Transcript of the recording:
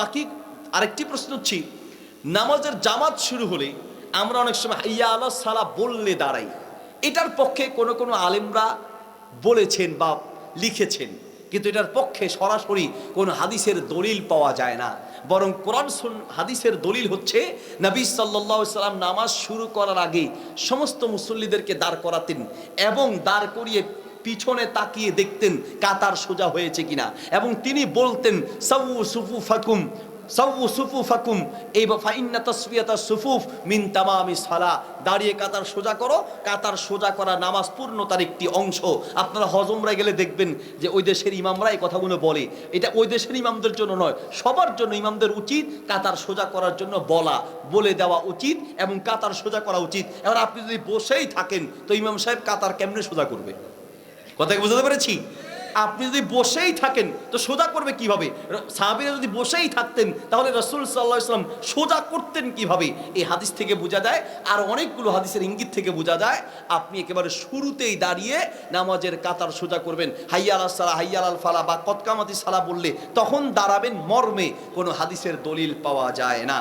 বাকি আরেকটি প্রশ্ন হচ্ছে, নামাজের জামাত শুরু হলে আমরা অনেক সময় হাইয়া আল্লাহ, সালা বললে দাঁড়াই। এটার পক্ষে কোনো কোনো আলেমরা বলেছেন বা লিখেছেন, কিন্তু এটার পক্ষে সরাসরি কোনো হাদিসের দলিল পাওয়া যায় না। বরং কোরআন হাদিসের দলিল হচ্ছে, নবী আলাইহি সাল্লাম নামাজ শুরু করার আগে সমস্ত মুসল্লিদেরকে দাঁড় করাতেন এবং দাঁড় করিয়ে পিছনে তাকিয়ে দেখতেন কাতার সোজা হয়েছে কিনা। এবং তিনি বলতেন, সাউ সুফু ফাকুম সাউ সুফু ফাকুম এই ফাইন্না তসফিয়াতা সুফুফ মিন তামামি সালা। দাঁড়িয়ে কাতার সোজা করো। কাতার সোজা করা নামাজ পূর্ণতার একটি অংশ। আপনারা হজমরা গেলে দেখবেন যে ওই দেশের ইমামরা এই কথাগুলো বলে। এটা ওই দেশের ইমামদের জন্য নয়, সবার জন্য ইমামদের উচিত কাতার সোজা করার জন্য বলা, বলে দেওয়া উচিত এবং কাতার সোজা করা উচিত। এবার আপনি যদি বসেই থাকেন, তো ইমাম সাহেব কাতার কেমনে সোজা করবে? কথা কি বুঝতে পেরেছি? আপনি যদি বসেই থাকেন, তো সোজা করবে কীভাবে? সাহাবিরা যদি বসেই থাকতেন, তাহলে রসুল সাল্লাহ ইসলাম সোজা করতেন কীভাবে? এই হাদিস থেকে বোঝা যায়, আর অনেকগুলো হাদিসের ইঙ্গিত থেকে বোঝা যায়, আপনি একেবারে শুরুতেই দাঁড়িয়ে নামাজের কাতার সোজা করবেন। হাইয়াল সালা, হাইয়াল আল ফালা বা কতকামাতি সালা বললে তখন দাঁড়াবেন মর্মে, কোনো হাদিসের দলিল পাওয়া যায় না।